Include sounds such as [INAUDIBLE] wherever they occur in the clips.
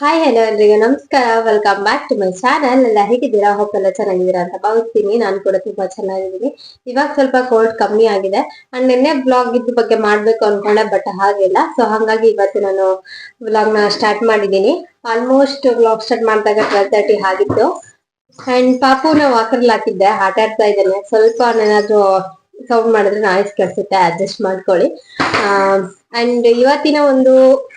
Hi hello ಎಲ್ರಿಗೂ. ನಮಸ್ಕಾರ. Welcome back to my channel ಎಲ್ಲ ಹೇಗಿದ್ದೀರಾ? ಹೋಪ್ ಎಲ್ಲ ಚೆನ್ನಾಗಿದ್ದೀರಾ ಅಂತ ಭಾವಿಸ್ತೀನಿ. ನಾನು ಕೂಡ ತುಂಬಾ ಚೆನ್ನಾಗಿದ್ದೀನಿ. ಇವಾಗ ಸ್ವಲ್ಪ ಕೋಲ್ಡ್ ಕಮ್ಮಿ ಆಗಿದೆ. ಅಂಡ್ ನಿನ್ನೆ ಬ್ಲಾಗ್ ಇದ್ರ ಬಗ್ಗೆ ಮಾಡ್ಬೇಕು ಅನ್ಕೊಂಡೆ ಬಟ್ ಹಾಗಿಲ್ಲ. ಸೊ ಹಾಗಾಗಿ ಇವತ್ತು ನಾನು ಬ್ಲಾಗ್ನ ಸ್ಟಾರ್ಟ್ ಮಾಡಿದ್ದೀನಿ. ಆಲ್ಮೋಸ್ಟ್ ಬ್ಲಾಗ್ ಸ್ಟಾರ್ಟ್ ಮಾಡಿದಾಗ ಟ್ವೆಲ್ ತರ್ಟಿ ಆಗಿತ್ತು. ಅಂಡ್ ಪಾಪುನ ವಾಕರ್ಲ್ ಹಾಕಿದ್ದೆ. ಆಟ ಆಡ್ತಾ ಇದ್ದಾನೆ. ಸ್ವಲ್ಪ ಏನಾದ್ರು ಸೌಂಡ್ ಮಾಡಿದ್ರೆ ನಾಯ್ಸ್ ಕೆಲ್ಸುತ್ತೆ ಅಡ್ಜಸ್ಟ್ ಮಾಡ್ಕೊಳ್ಳಿ. ಅಂಡ್ ಇವತ್ತಿನ ಒಂದು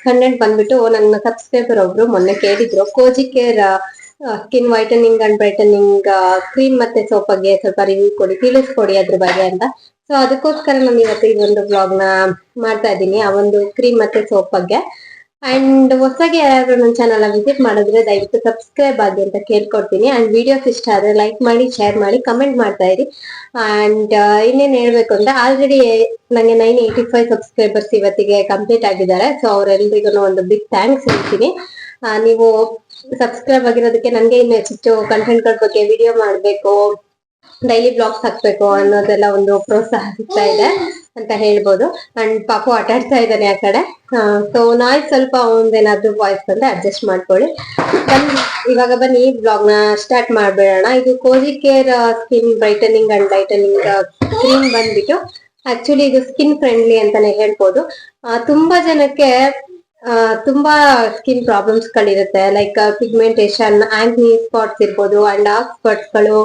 ಕಂಟೆಂಟ್ ಬಂದ್ಬಿಟ್ಟು ನನ್ನ ಸಬ್ಸ್ಕ್ರೈಬರ್ ಒಬ್ರು ಮೊನ್ನೆ ಕೇಳಿದ್ರು Kozi care skin whitening and brightening cream ಮತ್ತೆ ಸೋಪ್ ಬಗ್ಗೆ ಸ್ವಲ್ಪ ರಿವ್ಯೂ ಕೊಡಿ ತಿಳಿಸ್ಕೊಡಿ ಅದ್ರ ಬಗ್ಗೆ ಅಂತ. ಸೊ ಅದಕ್ಕೋಸ್ಕರ ನಾನು ಇವತ್ತು ಈ ಒಂದು ಬ್ಲಾಗ್ನ ಮಾಡ್ತಾ ಇದ್ದೀನಿ, ಆ ಒಂದು ಕ್ರೀಮ್ ಮತ್ತೆ ಸೋಪ್ ಬಗ್ಗೆ. ಅಂಡ್ ಹೊಸಗೆ ಯಾರಾದ್ರೂ ನನ್ನ ಚಾನಲ್ ವಿಸಿಟ್ ಮಾಡಿದ್ರೆ ದಯವಿಟ್ಟು ಸಬ್ಸ್ಕ್ರೈಬ್ ಆಗಿ ಅಂತ ಕೇಳ್ಕೊಡ್ತೀನಿ. ಅಂಡ್ ವಿಡಿಯೋಸ್ ಇಷ್ಟ ಆದ್ರೆ ಲೈಕ್ ಮಾಡಿ ಶೇರ್ ಮಾಡಿ ಕಮೆಂಟ್ ಮಾಡ್ತಾ ಇರಿ. ಅಂಡ್ ಇನ್ನೇನ್ ಹೇಳ್ಬೇಕು ಅಂದ್ರೆ ಆಲ್ರೆಡಿ ನಂಗೆ ನೈನ್ ಏಯ್ಟಿ ಫೈವ್ ಸಬ್ಸ್ಕ್ರೈಬರ್ಸ್ ಇವತ್ತಿಗೆ ಕಂಪ್ಲೀಟ್ ಆಗಿದ್ದಾರೆ. ಸೊ ಅವರೆಲ್ಲರಿಗೂ ಒಂದು ಬಿಗ್ ಥ್ಯಾಂಕ್ಸ್ ಹೇಳ್ತೀನಿ. ನೀವು ಸಬ್ಸ್ಕ್ರೈಬ್ ಆಗಿರೋದಕ್ಕೆ ನನಗೆ ಇನ್ನು ಹೆಚ್ಚು ಕಂಟೆಂಟ್ಗಳ ಬಗ್ಗೆ ವಿಡಿಯೋ ಮಾಡಬೇಕು ಡೈಲಿ ಬ್ಲಾಗ್ಸ್ ಹಾಕ್ಬೇಕು ಅನ್ನೋದೆಲ್ಲ ಒಂದು ಪ್ರೋತ್ಸಾಹ ಸಿಗ್ತಾ ಇದೆ. ಅಂತ ಹೇಳ್ಬೋದು. ಅಂಡ್ ಪಾಪು ಆಟ ಆಡ್ತಾ ಇದ್ದಾನೆ ಆ ಕಡೆ. ಸೊ ನಾಯ್ ಸ್ವಲ್ಪ ಒಂದೇನಾದ್ರೂ ವಾಯ್ಸ್ ಬಂದ್ರೆ ಅಡ್ಜಸ್ಟ್ ಮಾಡ್ಕೊಳ್ಳಿ. ಬನ್ನಿ, ಇವಾಗ ಬನ್ನಿ ಈ ಬ್ಲಾಗ್ನ ಸ್ಟಾರ್ಟ್ ಮಾಡ್ಬಿಡೋಣ. ಇದು Kozi care skin brightening and lightening cream ಬಂದ್ಬಿಟ್ಟು ಆಕ್ಚುಲಿ ಇದು ಸ್ಕಿನ್ ಫ್ರೆಂಡ್ಲಿ ಅಂತಾನೆ ಹೇಳ್ಬೋದು. ತುಂಬಾ ಜನಕ್ಕೆ ತುಂಬಾ ಸ್ಕಿನ್ ಪ್ರಾಬ್ಲಮ್ಸ್ ಗಳಿರುತ್ತೆ. ಲೈಕ್ ಪಿಗ್ಮೆಂಟೇಶನ್ ಆಂಗ್ನಿ ಸ್ಪಾಟ್ಸ್ ಇರ್ಬೋದು ಅಂಡ್ ಆಫ್ ಸ್ಪಾಟ್ಸ್ಗಳು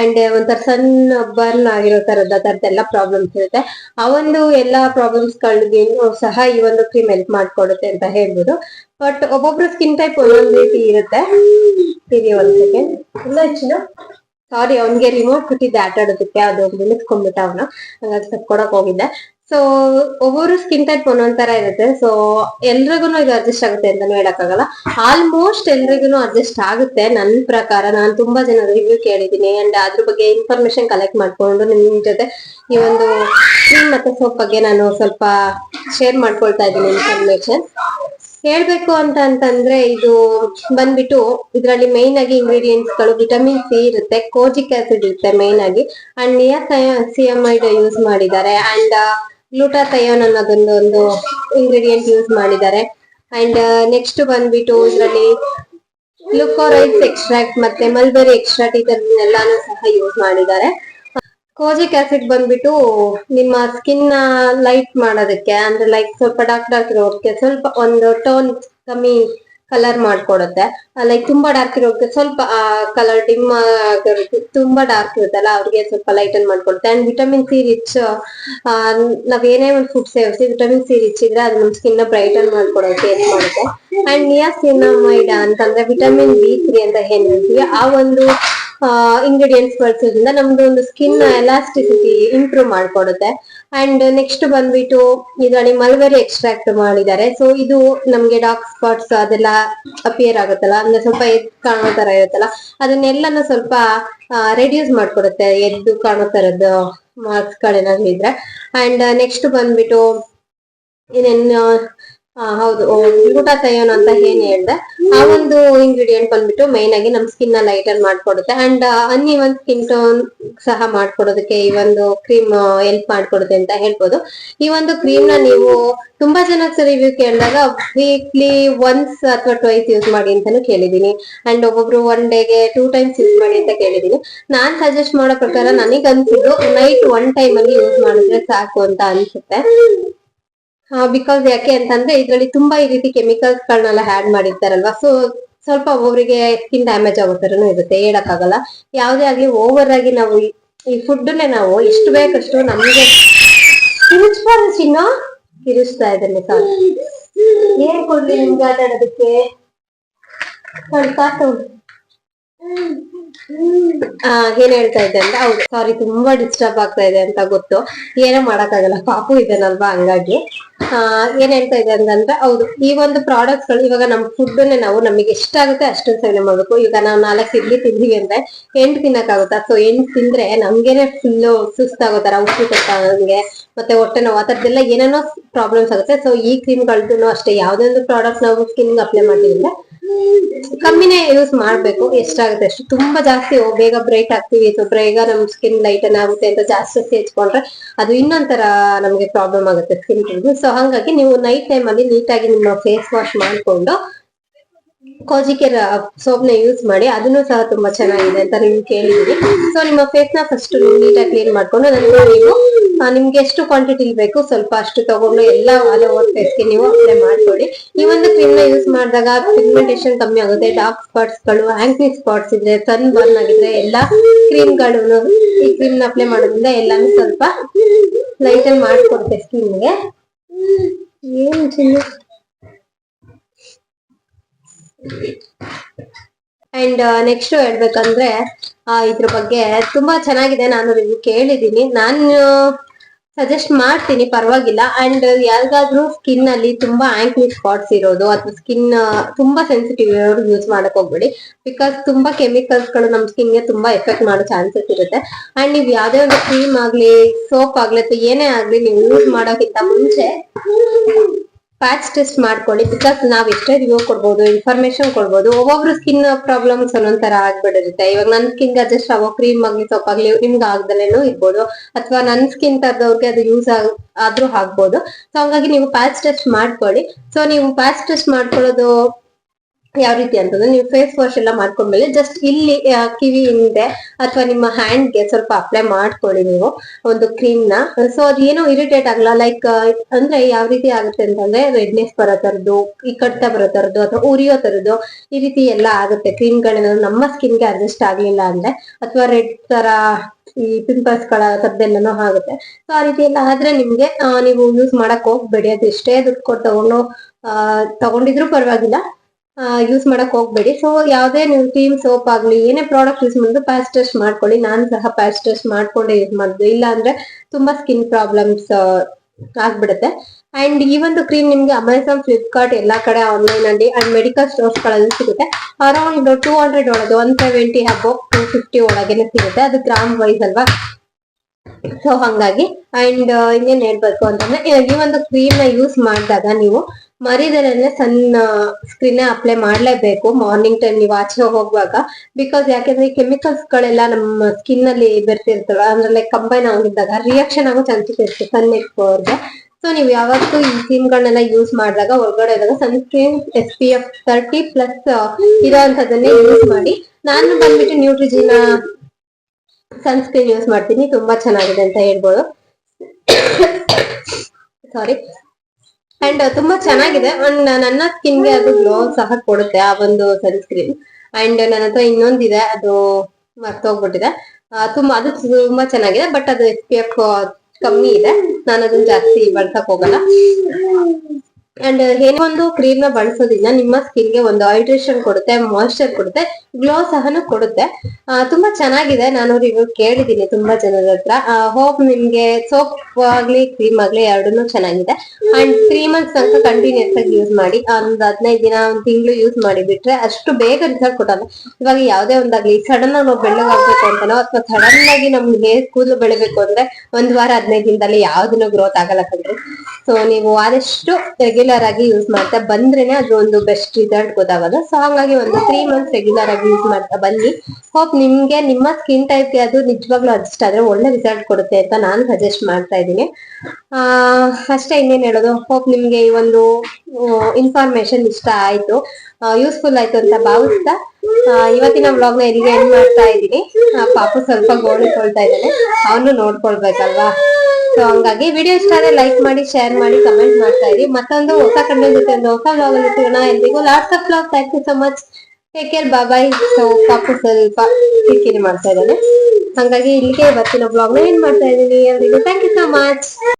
ಅಂಡ್ ಒಂಥರ ಸಣ್ಣ ಬರ್ನ್ ಆಗಿರೋ ತರದ ತರದೆಲ್ಲ ಪ್ರಾಬ್ಲಮ್ಸ್ ಇರುತ್ತೆ. ಆ ಒಂದು ಎಲ್ಲಾ ಪ್ರಾಬ್ಲಮ್ಸ್ ಗಳಿಗೆ ಸಹ ಈ ಒಂದು ಕ್ರೀಮ್ ಹೆಲ್ಪ್ ಮಾಡ್ಕೊಡುತ್ತೆ ಅಂತ ಹೇಳ್ಬೋದು. ಬಟ್ ಒಬ್ಬೊಬ್ರು ಸ್ಕಿನ್ ಟೈಪ್ ಒಂದೊಂದ್ ರೀತಿ ಇರುತ್ತೆ. ಸರಿ ಒಂದ್ ಸೆಕೆಂಡ್ ಸಾರಿ ಅವ್ನಿಗೆ ರಿಮೋಟ್ ಕೊಟ್ಟಿದ್ದೆ ಆಟ ಆಡೋದಕ್ಕೆ ಅದು ನಿಲ್ಲಿಸ್ಕೊಂಡ್ಬಿಟ್ಟ ಅವನು. ಹಂಗಾಗಿ ಕೊಡಕ್ ಹೋಗಿದ್ದೆ. ಸೊ ಒಬ್ಬೊಬ್ರು ಸ್ಕಿನ್ ಟೈಪ್ ಒಂದೊಂದ್ ತರ ಇರುತ್ತೆ ಸೊ ಎಲ್ರಿಗೂ ಇದು ಅಡ್ಜಸ್ಟ್ ಆಗುತ್ತೆ ಅಂತಾನು ಹೇಳಕ್ಕಾಗಲ್ಲ ಆಲ್ಮೋಸ್ಟ್ ಎಲ್ರಿಗೂ ಅಡ್ಜಸ್ಟ್ ಆಗುತ್ತೆ ನನ್ ಪ್ರಕಾರ ನಾನು ತುಂಬಾ ಜನ ರಿವ್ಯೂ ಕೇಳಿದೀನಿ ಅಂಡ್ ಅದ್ರ ಬಗ್ಗೆ ಇನ್ಫಾರ್ಮೇಶನ್ ಕಲೆಕ್ಟ್ ಮಾಡ್ಕೊಂಡು ನಿಮ್ ಜೊತೆ ಈ ಒಂದು ಕ್ರೀಮ್ ಮತ್ತೆ ಸೋಪ್ ಬಗ್ಗೆ ನಾನು ಸ್ವಲ್ಪ ಶೇರ್ ಮಾಡ್ಕೊಳ್ತಾ ಇದ್ದೀನಿ ಇನ್ಫಾರ್ಮೇಶನ್ ಹೇಳ್ಬೇಕು ಅಂತ ಅಂತಂದ್ರೆ ಇದು ಬಂದ್ಬಿಟ್ಟು ಇದರಲ್ಲಿ ಮೈನ್ ಆಗಿ ಇಂಗ್ರೀಡಿಯೆಂಟ್ಸ್ಗಳು ವಿಟಮಿನ್ ಸಿ ಇರುತ್ತೆ ಕೋಜಿಕ್ ಆಸಿಡ್ ಇರುತ್ತೆ ಮೈನ್ ಆಗಿ ಅಂಡ್ ಸಿಎಂಐ ಯೂಸ್ ಮಾಡಿದ್ದಾರೆ ಅಂಡ್ ಗ್ಲೂಟಾಥಯೋನ್ ಅನ್ನೋದೊಂದು ಒಂದು ಇಂಗ್ರೀಡಿಯೆಂಟ್ ಯೂಸ್ ಮಾಡಿದ್ದಾರೆ ಅಂಡ್ ನೆಕ್ಸ್ಟ್ ಬಂದ್ಬಿಟ್ಟು ಇದರಲ್ಲಿ ಗ್ಲುಕೋರೈಸ್ ಎಕ್ಸ್ಟ್ರಾಕ್ಟ್ ಮತ್ತೆ ಮಲ್ಬೆರಿ ಎಕ್ಸ್ಟ್ರಾಕ್ಟ್ ಇದನ್ನೆಲ್ಲಾನು ಸಹ ಯೂಸ್ ಮಾಡಿದ್ದಾರೆ. ಕೋಜಿಕ್ ಆಸಿಡ್ ಬಂದ್ಬಿಟ್ಟು ನಿಮ್ಮ ಸ್ಕಿನ್ನ ಲೈಟ್ ಮಾಡೋದಕ್ಕೆ, ಅಂದ್ರೆ ಲೈಕ್ ಸ್ವಲ್ಪ ಡಾರ್ಕ್ ಡಾರ್ಕ್ ಇರೋದಕ್ಕೆ ಸ್ವಲ್ಪ ಒಂದು ಟೋನ್ ಕಮ್ಮಿ ಕಲರ್ ಮಾಡ್ಕೊಡುತ್ತೆ. ಲೈಕ್ ತುಂಬಾ ಡಾರ್ಕ್ ಇರೋಕೆ ಸ್ವಲ್ಪ ಕಲರ್ ಡಿಮ್ ತುಂಬಾ ಡಾರ್ಕ್ ಇರುತ್ತಲ್ಲ, ಅವ್ರಿಗೆ ಸ್ವಲ್ಪ ಲೈಟನ್ ಮಾಡ್ಕೊಡುತ್ತೆ. ಅಂಡ್ ವಿಟಮಿನ್ ಸಿ ರಿಚ್ ನಾವ್ ಏನೇ ಒಂದು ಫುಡ್ ಸೇವಿಸಿ ವಿಟಮಿನ್ ಸಿ ರಿಚ್ ಇದ್ರೆ ಅದು ನಮ್ ಸ್ಕಿನ್ ಬ್ರೈಟ್ ಬ್ರೈಟನ್ ಮಾಡ್ಕೊಡೋಕೆ ಹೆಲ್ಪ್ ಮಾಡುತ್ತೆ. ಅಂಡ್ ನಿಯಾಸಿನಮೈಡ್ ಅಂತಂದ್ರೆ ವಿಟಮಿನ್ ಬಿ ತ್ರೀ ಅಂತ ಏನ್ ಹೇಳ್ತೀವಿ. ಆ ಒಂದು ಇಂಗ್ರೀಡಿಯೆಂಟ್ಸ್ ಬಳಸೋದ್ರಿಂದ ನಮ್ದು ಒಂದು ಸ್ಕಿನ್ ಎಲಾಸ್ಟಿಸಿಟಿ ಇಂಪ್ರೂವ್ ಮಾಡ್ಕೊಡುತ್ತೆ. ಅಂಡ್ ನೆಕ್ಸ್ಟ್ ಬಂದ್ಬಿಟ್ಟು ಇದರಲ್ಲಿ ಮಲ್ಬೆರಿ ಎಕ್ಸ್ಟ್ರಾಕ್ಟ್ ಮಾಡಿದ್ದಾರೆ. ಸೊ ಇದು ನಮ್ಗೆ ಡಾರ್ಕ್ ಸ್ಪಾಟ್ಸ್ ಅದೆಲ್ಲ ಅಪಿಯರ್ ಆಗುತ್ತಲ್ಲ, ಅಂದ್ರೆ ಸ್ವಲ್ಪ ಎದ್ದು ಕಾಣೋ ತರ ಇರುತ್ತಲ್ಲ, ಅದನ್ನೆಲ್ಲಾನು ಸ್ವಲ್ಪ ರೆಡ್ಯೂಸ್ ಮಾಡ್ಕೊಡುತ್ತೆ, ಎದ್ದು ಕಾಣೋ ತರದ್ದು ಮಾರ್ಕ್ಸ್ ಗಳೇನಾದ್ರು ಇದ್ರೆ. ಅಂಡ್ ನೆಕ್ಸ್ಟ್ ಬಂದ್ಬಿಟ್ಟು ಇನ್ನೇನು ಹೌದು. ಗ್ಲೂಟಾಥಯೋನ್ ಅಂತ ಏನ್ ಹೇಳ್ದೆ. ಆ ಒಂದು ಇಂಗ್ರೀಡಿಯೆಂಟ್ ಬಂದ್ಬಿಟ್ಟು ಮೈನ್ ಆಗಿ ನಮ್ ಸ್ಕಿನ್ನ ಲೈಟನ್ ಮಾಡ್ಕೊಡುತ್ತೆ. ಅಂಡ್ ಅನ್ಇವನ್ ಸ್ಕಿನ್ ಟೋನ್ ಸಹ ಮಾಡ್ಕೊಡೋದಕ್ಕೆ ಈ ಒಂದು ಕ್ರೀಮ್ ಹೆಲ್ಪ್ ಮಾಡ್ಕೊಡುತ್ತೆ ಅಂತ ಹೇಳ್ಬೋದು. ಈ ಒಂದು ಕ್ರೀಮ್ನ ನೀವು ತುಂಬಾ ಜನ ರಿವ್ಯೂ ಕೇಳಿದಾಗ ವೀಕ್ಲಿ ಒನ್ಸ್ ಅಥವಾ ಟ್ವೈಸ್ ಯೂಸ್ ಮಾಡಿ ಅಂತಾನು ಕೇಳಿದೀನಿ ಅಂಡ್ ಒಬ್ಬೊಬ್ರು ಒನ್ ಡೇಗೆ ಟೂ ಟೈಮ್ಸ್ ಯೂಸ್ ಮಾಡಿ ಅಂತ ಕೇಳಿದೀನಿ ನಾನ್ ಸಜೆಸ್ಟ್ ಮಾಡೋ ಪ್ರಕಾರ ನನಗ್ ಅನ್ಸಿದ್ದು ನೈಟ್ ಒನ್ ಟೈಮ್ ಅಲ್ಲಿ ಯೂಸ್ ಮಾಡಿದ್ರೆ ಸಾಕು ಅಂತ ಅನ್ಸುತ್ತೆ. ಬಿಕಾಸ್ ಯಾಕೆ ಅಂತಂದ್ರೆ ಇದ್ರಲ್ಲಿ ತುಂಬಾ ಈ ರೀತಿ ಕೆಮಿಕಲ್ಸ್ ಗಳನ್ನೆಲ್ಲ ಆಡ್ ಮಾಡಿರ್ತಾರಲ್ವಾ? ಸೊ ಸ್ವಲ್ಪ ಒಬ್ಬೊಬ್ರಿಗೆ ಸ್ಕಿನ್ ಡ್ಯಾಮೇಜ್ ಆಗೋ ತರನು ಇರುತ್ತೆ, ಹೇಳಕ್ಕಾಗಲ್ಲ. ಯಾವ್ದೇ ಆಗ್ಲಿ ಓವರ್ ಆಗಿ ನಾವು ಈ- ಫುಡ್ ನಾವು ಎಷ್ಟು ಬೇಕಷ್ಟು ನಮ್ಗೆ ತಿರುಚ್ಬಾರ್ದು ಚಿನ್ನ ತಿರುಚ್ತಾ ಇದ್ದಾನೆ ಸಾಕು. ಏನ್ ಕೊಡ್ಲಿ ನಿಮ್ಗೆ ಆಟ ಆಡೋದಕ್ಕೆ ಏನ್ ಹೇಳ್ತಾ ಇದ್ದೆ ಅಂದ್ರೆ, ಹೌದು ಸಾರಿ ತುಂಬಾ ಡಿಸ್ಟರ್ಬ್ ಆಗ್ತಾ ಇದೆ ಅಂತ ಗೊತ್ತು. ಏನೋ ಮಾಡಕ್ಕಾಗಲ್ಲ, ಪಾಪು ಇದ್ದಾನಲ್ವಾ ಹಂಗಾಗಿ. ಆ, ಏನ್ ಹೇಳ್ತಾ ಇದೆ ಅಂತಂದ್ರೆ, ಹೌದು, ಈ ಒಂದು ಪ್ರಾಡಕ್ಟ್ಸ್ಗಳು, ಇವಾಗ ನಮ್ ಫುಡ್ ನಾವು ನಮಗೆ ಎಷ್ಟಾಗುತ್ತೆ ಅಷ್ಟೊಂದು ಸೇವನೆ ಮಾಡ್ಬೇಕು. ಈಗ ನಾವು ನಾಲ್ಕು ಇಡ್ಲಿ ತಿಂದಿವಿ ಅಂದ್ರೆ, ಎಂಟು ತಿನ್ನಕ್ಕಾಗುತ್ತಾ ಸೊ ಎಂಟು ತಿಂದ್ರೆ ನಮ್ಗೇನೆ ಫುಲ್ ಸುಸ್ತಾಗೋ ತರ, ಉಪ್ಪು ನಮ್ಗೆ ಮತ್ತೆ ಹೊಟ್ಟೆ ನೋವು ಆತರದೆಲ್ಲ ಏನೇನೋ ಪ್ರಾಬ್ಲಮ್ಸ್ ಆಗುತ್ತೆ. ಸೊ ಈ ಕ್ರೀಮ್ಗಳದ್ದು ಅಷ್ಟೇ, ಯಾವ್ದೇ ಒಂದು ಪ್ರಾಡಕ್ಟ್ ನಾವು ಸ್ಕಿನ್ ಅಪ್ಲೈ ಮಾಡಿದ್ರೆ ಕಮ್ಮಿನೇ ಯೂಸ್ ಮಾಡ್ಬೇಕು ಎಷ್ಟಾಗುತ್ತೆ ಅಷ್ಟು. ತುಂಬಾ ಜಾಸ್ತಿ ಬೇಗ ಬ್ರೈಟ್ ಆಗ್ತೀವಿ ಸೊ ಬೇಗ ನಮ್ ಸ್ಕಿನ್ ಲೈಟನ್ ಆಗುತ್ತೆ ಅಂತ ಜಾಸ್ತಿ ಹೆಚ್ಕೊಂಡ್ರೆ ಅದು ಇನ್ನೊಂಥರ ನಮ್ಗೆ ಪ್ರಾಬ್ಲಮ್ ಆಗುತ್ತೆ ಸ್ಕಿನ್ ಸೊ ಹಂಗಾಗಿ ನೀವು ನೈಟ್ ಟೈಮ್ ಅಲ್ಲಿ ನೀಟಾಗಿ ನಿಮ್ಮ ಫೇಸ್ ವಾಶ್ ಮಾಡ್ಕೊಂಡು ಕೋಜಿಕೆರ್ ಸೋಪ್ನ ಯೂಸ್ ಮಾಡಿ ಅದನ್ನು ಸಹ ತುಂಬಾ ಚೆನ್ನಾಗಿದೆ ಅಂತ ನೀವು ಕೇಳಿದೀನಿ ಸೊ ನಿಮ್ಮ ಫೇಸ್ನ ಫಸ್ಟ್ ನೀಟಾಗಿ ಕ್ಲೀನ್ ಮಾಡ್ಕೊಂಡು ನಂತರ ನೀವು ನಿಮ್ಗೆ ಎಷ್ಟು ಕ್ವಾಂಟಿಟಿ ಬೇಕು ಸ್ವಲ್ಪ ಅಷ್ಟು ತಗೊಂಡು ಎಲ್ಲ ಆಲ್ ಓವರ್ ಫೇಸ್ಗೆ ನೀವು ಅಪ್ಲೈ ಮಾಡ್ಕೊಳ್ಳಿ. ಈ ಒಂದು ಕ್ರೀಮ್ನ ಯೂಸ್ ಮಾಡಿದಾಗ ಪಿಗ್ಮೆಂಟೇಶನ್ ಕಮ್ಮಿ ಆಗುತ್ತೆ. ಡಾರ್ಕ್ ಸ್ಪಾಟ್ಸ್ಗಳು ಆಂಕ್ನಿ ಸ್ಪಾಟ್ಸ್ ಇದ್ರೆ ಸನ್ ಬರ್ನ್ ಆಗಿದ್ರೆ ಎಲ್ಲಾ ಕ್ರೀಮ್ಗಳು, ಈ ಕ್ರೀಮ್ನ ಅಪ್ಲೈ ಮಾಡೋದ್ರಿಂದ ಎಲ್ಲಾನು ಸ್ವಲ್ಪ ಲೈಟ್ ಅಲ್ಲಿ ಮಾಡ್ಕೊಡುತ್ತೆ ಸ್ಕಿನ್ಗೆ ಏನ್ ಚಿನ್ನ? ಅಂಡ್ ನೆಕ್ಸ್ಟ್ ಹೇಳ್ಬೇಕಂದ್ರೆ ಆ, ಇದ್ರ ಬಗ್ಗೆ ತುಂಬಾ ಚೆನ್ನಾಗಿದೆ ನಾನು ರಿವ್ಯೂ ಕೇಳಿದೀನಿ ನಾನು ಸಜೆಸ್ಟ್ ಮಾಡ್ತೀನಿ ಪರವಾಗಿಲ್ಲ. ಅಂಡ್ ಯಾರಿಗಾದ್ರೂ ಸ್ಕಿನ್ ಅಲ್ಲಿ ತುಂಬಾ ಆಂಕ್ಲಿ ಸ್ಪಾಟ್ಸ್ ಇರೋದು ಅಥವಾ ಸ್ಕಿನ್ ತುಂಬಾ ಸೆನ್ಸಿಟಿವ್ ಇರೋರು ಯೂಸ್ ಮಾಡಕ್ ಹೋಗ್ಬೇಡಿ. ಬಿಕಾಸ್ ತುಂಬಾ ಕೆಮಿಕಲ್ಸ್ಗಳು ನಮ್ ಸ್ಕಿನ್ಗೆ ತುಂಬಾ ಎಫೆಕ್ಟ್ ಮಾಡೋ ಚಾನ್ಸಸ್ ಇರುತ್ತೆ. ಅಂಡ್ ನೀವು ಯಾವ್ದೇ ಒಂದು ಕ್ರೀಮ್ ಆಗ್ಲಿ ಸೋಪ್ ಆಗ್ಲಿ ಅಥವಾ ಏನೇ ಆಗ್ಲಿ ನೀವು ಯೂಸ್ ಮಾಡೋಕ್ಕಿಂತ ಮುಂಚೆ ಪ್ಯಾಚ್ ಟೆಸ್ಟ್ ಮಾಡ್ಕೊಳ್ಳಿ ಬಿಕಾಸ್ ನಾವ್ ಎಷ್ಟೇ ರಿವ್ಯೂ ಕೊಡ್ಬೋದು ಇನ್ಫಾರ್ಮೇಶನ್ ಕೊಡ್ಬೋದು, ಒಬ್ಬೊಬ್ರು ಸ್ಕಿನ್ ಪ್ರಾಬ್ಲಮ್ಸ್ ಒಂದೊಂದ್ ತರ ಆಗ್ಬಿಡಿರುತ್ತೆ ಇವಾಗ ನನ್ ಸ್ಕಿನ್ ಅಡ್ಜಸ್ಟ್ ಆಗೋ ಕ್ರೀಮ್ ಆಗ್ಲಿ ಸೋಪ್ ಆಗ್ಲಿ, ನಿಮ್ಗೆ ಆಗ್ದಲೇನೂ ಇರ್ಬೋದು. ಅಥವಾ ನನ್ ಸ್ಕಿನ್ ತರದವ್ರಿಗೆ ಅದು ಯೂಸ್ ಆದ್ರೂ ಆಗ್ಬೋದು. ಸೊ ಹಂಗಾಗಿ ನೀವು ಪ್ಯಾಚ್ ಟೆಸ್ಟ್ ಮಾಡ್ಕೊಳ್ಳಿ. ಸೊ ನೀವು ಪ್ಯಾಚ್ ಟೆಸ್ಟ್ ಮಾಡ್ಕೊಳ್ಳೋದು ಯಾವ ರೀತಿ ಅಂತಂದ್ರೆ ನೀವು ಫೇಸ್ ವಾಶ್ ಎಲ್ಲ ಮಾಡ್ಕೊಂಡ್ಮೇಲೆ ಜಸ್ಟ್ ಇಲ್ಲಿ ಕಿವಿ ಹಿಂದೆ ಅಥವಾ ನಿಮ್ಮ ಹ್ಯಾಂಡ್ಗೆ ಸ್ವಲ್ಪ ಅಪ್ಲೈ ಮಾಡ್ಕೊಳ್ಳಿ ನೀವು ಒಂದು ಕ್ರೀಮ್ನ. ಸೊ ಏನೋ ಇರಿಟೇಟ್ ಆಗಲ್ಲ. ಲೈಕ್ ಅಂದ್ರೆ ಯಾವ ರೀತಿ ಆಗುತ್ತೆ ಅಂತಂದ್ರೆ ರೆಡ್ನೆಸ್ ಬರೋ ತರದ್ದು ಈ ಕಡ್ತ ಬರೋ ತರದ್ದು ಅಥವಾ ಉರಿಯೋ ತರದ್ದು ಈ ರೀತಿ ಎಲ್ಲ ಆಗುತ್ತೆ. ಕ್ರೀಮ್ ನಮ್ಮ ಸ್ಕಿನ್ಗೆ ಅಡ್ಜಸ್ಟ್ ಆಗ್ಲಿಲ್ಲ ಅಂದ್ರೆ ಅಥವಾ ರೆಡ್ ತರ ಈ ಪಿಂಪಲ್ಸ್ಗಳ ತರದ್ದೆಲ್ಲನೂ ಆಗುತ್ತೆ. ಸೊ ಆ ರೀತಿ ಎಲ್ಲ ಆದ್ರೆ ನಿಮ್ಗೆ ನೀವು ಯೂಸ್ ಮಾಡಕ್ ಹೋಗ್ಬೇಡಿ. ಅದು ಎಷ್ಟೇ ದುಡ್ಡು ಕೊಟ್ಟು ತಗೊಂಡು ಆ, ತಗೊಂಡಿದ್ರು ಪರವಾಗಿಲ್ಲ. ಯೂಸ್ ಮಾಡಕ್ ಹೋಗ್ಬೇಡಿ. ಸೊ ಯಾವ್ದೇ ನೀವು ಕ್ರೀಮ್ ಸೋಪ್ ಆಗ್ಲಿ, ಏನೇ ಪ್ರಾಡಕ್ಟ್ ಯೂಸ್ ಮಾಡಿದ್ರು ಪ್ಯಾಚ್ ಟೆಸ್ಟ್ ಮಾಡ್ಕೊಳ್ಳಿ. ನಾನು ಸಹ ಪ್ಯಾಚ್ ಟೆಸ್ಟ್ ಮಾಡ್ಕೊಂಡೆ ಯೂಸ್ ಮಾಡಿದ್ರು ಇಲ್ಲ ಅಂದ್ರೆ ತುಂಬಾ ಸ್ಕಿನ್ ಪ್ರಾಬ್ಲಮ್ಸ್ ಆಗ್ಬಿಡುತ್ತೆ. ಅಂಡ್ ಈ ಒಂದು ಕ್ರೀಮ್ ನಿಮ್ಗೆ ಅಮೆಝಾನ್ ಫ್ಲಿಪ್ಕಾರ್ಟ್ ಎಲ್ಲಾ ಕಡೆ ಆನ್ಲೈನ್ ಅಲ್ಲಿ ಅಂಡ್ ಮೆಡಿಕಲ್ ಸ್ಟೋರ್ಸ್ಗಳಲ್ಲಿ ಸಿಗುತ್ತೆ. ಅರೌಂಡ್ ಟೂ ಹಂಡ್ರೆಡ್ ಒಳಗೆ ಒನ್ ಸೆವೆಂಟಿ ಹಬ್ಬೋ ಟೂ ಫಿಫ್ಟಿ ಒಳಗೇನೆ ಸಿಗುತ್ತೆ. ಅದು ಗ್ರಾಮ್ ವೈಸ್ ಅಲ್ವಾ? ಸೊ ಹಂಗಾಗಿ. ಅಂಡ್ ಇನ್ನೇನ್ ಹೇಳ್ಬೇಕು ಅಂತಂದ್ರೆ, ಈ ಒಂದು ಕ್ರೀಮ್ನ ಯೂಸ್ ಮಾಡಿದಾಗ ನೀವು ಮರಿದಲ್ಲೇ ಸಣ್ಣ ಸ್ಕ್ರೀನ್ ಅಪ್ಲೈ ಮಾಡ್ಲೇಬೇಕು ಮಾರ್ನಿಂಗ್ ಟೈಮ್ ನೀವು ಆಚೆ ಹೋಗುವಾಗ. ಬಿಕಾಸ್ ಯಾಕೆಂದ್ರೆ ಕೆಮಿಕಲ್ಸ್ ಗಳೆಲ್ಲ ನಮ್ಮ ಸ್ಕಿನ್ ಅಲ್ಲಿ ಬರ್ತಿರ್ತವೆ. ಅಂದ್ರೆ ಲೈಕ್ ಕಂಬೈನ್ ಆಗಿದ್ದಾಗ ರಿಯಾಕ್ಷನ್ ಆಗೋ ಚಾನ್ಸಸ್ ಇರುತ್ತೆ ಸನ್ ಅವ್ರಿಗೆ ಸೊ ನೀವು ಯಾವತ್ತೂ ಈ ಕ್ರೀಮ್ ಗಳನ್ನೆಲ್ಲ ಯೂಸ್ ಮಾಡಿದಾಗ ಹೊರಗಡೆ ಹೋದಾಗ sunscreen S P F thirty plus ಇರೋಂಥದ್ದನ್ನೇ use ಮಾಡಿ. ನಾನು ಬಂದ್ಬಿಟ್ಟು ನ್ಯೂಟ್ರಿಜಿನ ಸನ್ಸ್ಕ್ರೀನ್ ಯೂಸ್ ಮಾಡ್ತೀನಿ. ತುಂಬಾ ಚೆನ್ನಾಗಿದೆ ಅಂತ ಹೇಳ್ಬೋದು. [COUGHS] ಸಾರಿ ಅಂಡ್ ತುಂಬಾ ಚೆನ್ನಾಗಿದೆ. ಅಂಡ್ ನನ್ನ ಸ್ಕಿನ್ಗೆ ಅದು ಗ್ಲೋ ಸಹ ಕೊಡುತ್ತೆ, ಆ ಒಂದು ಸನ್ಸ್ಕ್ರೀನ್ ಅಂಡ್ ನನ್ನ ಹತ್ರ ಇನ್ನೊಂದಿದೆ, ಅದು ಮರ್ತೋಗ್ಬಿಟ್ಟಿದೆ. ತುಂಬಾ, ಅದು ತುಂಬಾ ಚೆನ್ನಾಗಿದೆ ಬಟ್ ಅದು ಎಸ್ ಪಿ ಎಫ್ ಕಮ್ಮಿ ಇದೆ. ನಾನು ಅದನ್ನ ಜಾಸ್ತಿ ಬಳಸಕ್ ಹೋಗಲ್ಲ. ಅಂಡ್ ಏನೋ ಒಂದು ಕ್ರೀಮ್ನ ಬಳಸೋದ್ರಿಂದ ನಿಮ್ಮ ಸ್ಕಿನ್ಗೆ ಒಂದು ಹೈಡ್ರೇಷನ್ ಕೊಡುತ್ತೆ ಮಾಯಿಶ್ಚರ್ ಕೊಡುತ್ತೆ ಗ್ಲೋ ಸಹನು ಕೊಡುತ್ತೆ. ತುಂಬಾ ಚೆನ್ನಾಗಿದೆ. ನಾನು ರಿವ್ಯೂ ಕೇಳಿದೀನಿ ತುಂಬಾ ಜನರ ಹತ್ರ. ಹೋಪ್ ನಿಮ್ಗೆ ಸೋಪ್ ಆಗ್ಲಿ ಕ್ರೀಮ್ ಆಗ್ಲಿ ಎರಡೂ ಚೆನ್ನಾಗಿದೆ. ಅಂಡ್ ತ್ರೀ ಮಂತ್ಸ್ ಅಂತ ಕಂಟಿನ್ಯೂಸ್ ಆಗಿ ಯೂಸ್ ಮಾಡಿ ಒಂದ್ ಹದಿನೈದು ದಿನ, ಒಂದ್ ತಿಂಗಳು ಯೂಸ್ ಮಾಡಿ ಬಿಟ್ರೆ ಅಷ್ಟು ಬೇಗ ರಿಸಲ್ಟ್ ಕೊಡಲ್ಲ. ಇವಾಗ ಯಾವ್ದೇ ಒಂದಾಗ್ಲಿ ಸಡನ್ ಆಗಿ ನಾವು ಬೆಳ್ಳಗಾಗ್ಬೇಕು ಅಂತನೋ ಅಥವಾ ಸಡನ್ ಆಗಿ ನಮ್ಗೆ ಕೂದಲು ಬೆಳಿಬೇಕು ಅಂದ್ರೆ ಒಂದ್ ವಾರ, ಹದಿನೈದು ದಿನದಲ್ಲಿ ಯಾವ್ದನ್ನು ಗ್ರೋತ್ ಆಗಲ್ಲ ಕಣ್ರಿ. ಸೊ ನೀವು ಆದಷ್ಟು ರೆಗ್ಯುಲರ್ ಆಗಿ ಯೂಸ್ ಮಾಡ್ತಾ ಬಂದ್ರೇನೆ ಅದು ಒಂದು ಬೆಸ್ಟ್ ರಿಸಲ್ಟ್ ಗೊತ್ತಾಗೋದು. ಸೊ ಹಂಗಾಗಿ ಒಂದು ತ್ರೀ ಮಂತ್ಸ್ ರೆಗ್ಯುಲರ್ ಆಗಿ ಯೂಸ್ ಮಾಡ್ತಾ ಬನ್ನಿ. ಹೋಪ್ ನಿಮ್ಗೆ, ನಿಮ್ಮ ಸ್ಕಿನ್ ಟೈಪ್ ಅದು ನಿಜವಾಗ್ಲೂ ಅಡ್ಜಸ್ಟ್ ಆದ್ರೆ ಒಳ್ಳೆ ರಿಸಲ್ಟ್ ಕೊಡುತ್ತೆ ಅಂತ ನಾನು ಸಜೆಸ್ಟ್ ಮಾಡ್ತಾ ಇದ್ದೀನಿ. ಅಷ್ಟೇ ಇನ್ನೇನ್ ಹೇಳೋದು? ಹೋಪ್ ನಿಮ್ಗೆ ಈ ಒಂದು ಇನ್ಫಾರ್ಮೇಶನ್ ಇಷ್ಟ ಆಯ್ತು. ಯೂಸ್ಫುಲ್ ಆಯ್ತು ಅಂತ ಭಾವಿಸ್ತಾ ಇವತ್ತಿನ ವ್ಲಾಗ್ನ ಇಲ್ಲಿಗೆ ಎಂಡ್ ಮಾಡ್ತಾ ಇದ್ದೀನಿ. ಪಾಪು ಸ್ವಲ್ಪ ಗೋಳಿಕೊಳ್ತಾ ಇದ್ದಾನೆ. ಅವನು ನೋಡ್ಕೊಳ್ಬೇಕಲ್ವಾ? ಸೊ ಹಂಗಾಗಿ ವಿಡಿಯೋ ಇಷ್ಟ ಆದ್ರೆ ಲೈಕ್ ಮಾಡಿ ಶೇರ್ ಮಾಡಿ ಕಮೆಂಟ್ ಮಾಡ್ತಾ ಇರಿ. ಮತ್ತೊಂದು ಹೊಸ ಕಂಟೆಂಟ್ ಜೊತೆ ಒಂದು ಹೊಸ ಬ್ಲಾಗ್ ಅಲ್ಲಿ ಸಿಗೋಣ. ಎಲ್ಲಿಗೂ last of blog thank you so much take care bye so ಪಾಪು ಸ್ವಲ್ಪ ಕಿರಿಕಿರಿ ಮಾಡ್ತಾ ಇದ್ದಾನೆ. ಹಂಗಾಗಿ ಇಲ್ಲಿಗೆ ಬರ್ತೀನಿ ಬ್ಲಾಗ್ ಏನ್ ಮಾಡ್ತಾ ಇದ್ದೀನಿ. ಎಲ್ರಿಗೂ ಥ್ಯಾಂಕ್ ಯು ಸೊ ಮಚ್